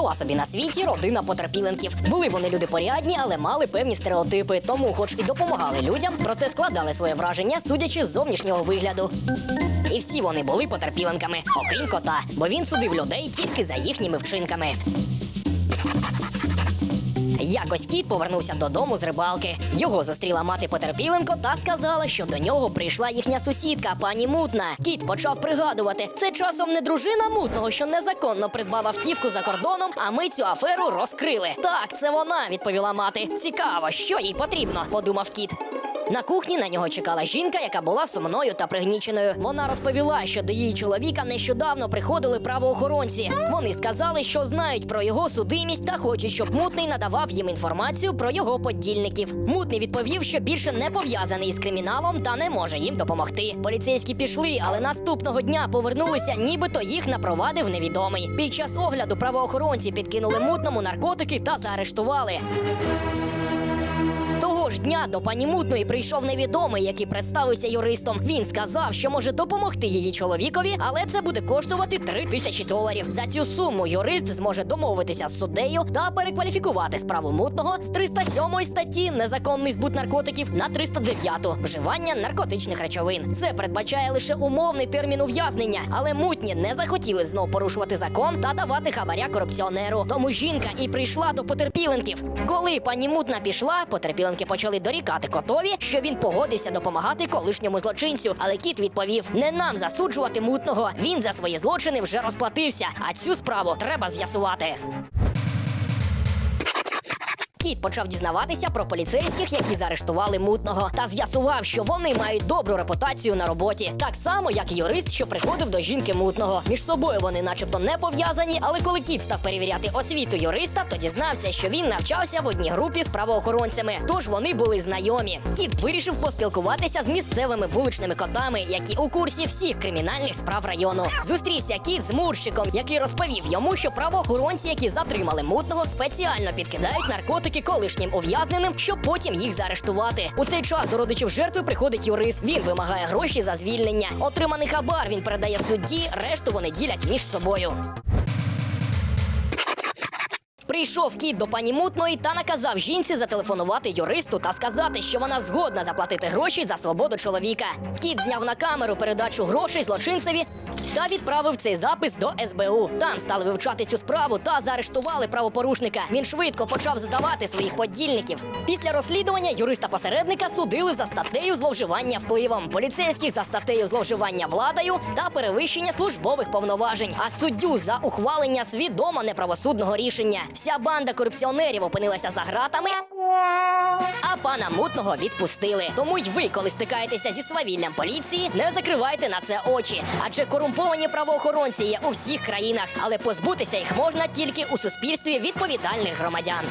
Була собі на світі родина потерпіленків. Були вони люди порядні, але мали певні стереотипи, тому, хоч і допомагали людям, проте складали своє враження, судячи з зовнішнього вигляду. І всі вони були потерпіленками, окрім кота, бо він судив людей тільки за їхніми вчинками. Якось кіт повернувся додому з рибалки. Його зустріла мати потерпіленко та сказала, що до нього прийшла їхня сусідка, пані Мутна. Кіт почав пригадувати. Це часом не дружина мутного, що незаконно придбав автівку за кордоном, а ми цю аферу розкрили. Так, це вона, відповіла мати. Цікаво, що їй потрібно, подумав кіт. На кухні на нього чекала жінка, яка була сумною та пригніченою. Вона розповіла, що до її чоловіка нещодавно приходили правоохоронці. Вони сказали, що знають про його судимість та хочуть, щоб мутний надавав їм інформацію про його подільників. Мутний відповів, що більше не пов'язаний з криміналом та не може їм допомогти. Поліцейські пішли, але наступного дня повернулися, нібито їх напровадив невідомий. Під час огляду правоохоронці підкинули мутному наркотики та заарештували. Ж дня до пані Мутної прийшов невідомий, який представився юристом. Він сказав, що може допомогти її чоловікові, але це буде коштувати 3 тисячі доларів. За цю суму юрист зможе домовитися з суддею та перекваліфікувати справу мутного з 307 статті незаконний збут наркотиків на 309 вживання наркотичних речовин. Це передбачає лише умовний термін ув'язнення, але мутні не захотіли знов порушувати закон та давати хабаря корупціонеру. Тому жінка і прийшла до потерпіленків. Коли пані мутна пішла, потерпіленки почали дорікати котові, що він погодився допомагати колишньому злочинцю. Але кіт відповів: не нам засуджувати мутного. Він за свої злочини вже розплатився. А цю справу треба з'ясувати. Кіт почав дізнаватися про поліцейських, які заарештували мутного, та з'ясував, що вони мають добру репутацію на роботі, так само як і юрист, що приходив до жінки мутного. Між собою вони, начебто, не пов'язані, але коли кіт став перевіряти освіту юриста, то дізнався, що він навчався в одній групі з правоохоронцями. Тож вони були знайомі. Кіт вирішив поспілкуватися з місцевими вуличними котами, які у курсі всіх кримінальних справ району. Зустрівся кіт з мурщиком, який розповів йому, що правоохоронці, які затримали мутного, спеціально підкидають наркотики колишнім ув'язненим, щоб потім їх заарештувати. У цей час до родичів жертви приходить юрист. Він вимагає гроші за звільнення. Отриманий хабар він передає судді, решту вони ділять між собою. Прийшов кіт до пані мутної та наказав жінці зателефонувати юристу та сказати, що вона згодна заплатити гроші за свободу чоловіка. Кіт зняв на камеру передачу грошей злочинцеві та відправив цей запис до СБУ. Там стали вивчати цю справу та заарештували правопорушника. Він швидко почав здавати своїх подільників. Після розслідування юриста-посередника судили за статтею зловживання впливом, поліцейських за статтею зловживання владою та перевищення службових повноважень, а суддю за ухвалення свідомо неправосудного рішення. Вся банда корупціонерів опинилася за гратами. А пана мутного відпустили. Тому й ви, коли стикаєтеся зі свавіллям поліції, не закривайте на це очі. Адже корумповані правоохоронці є у всіх країнах, але позбутися їх можна тільки у суспільстві відповідальних громадян.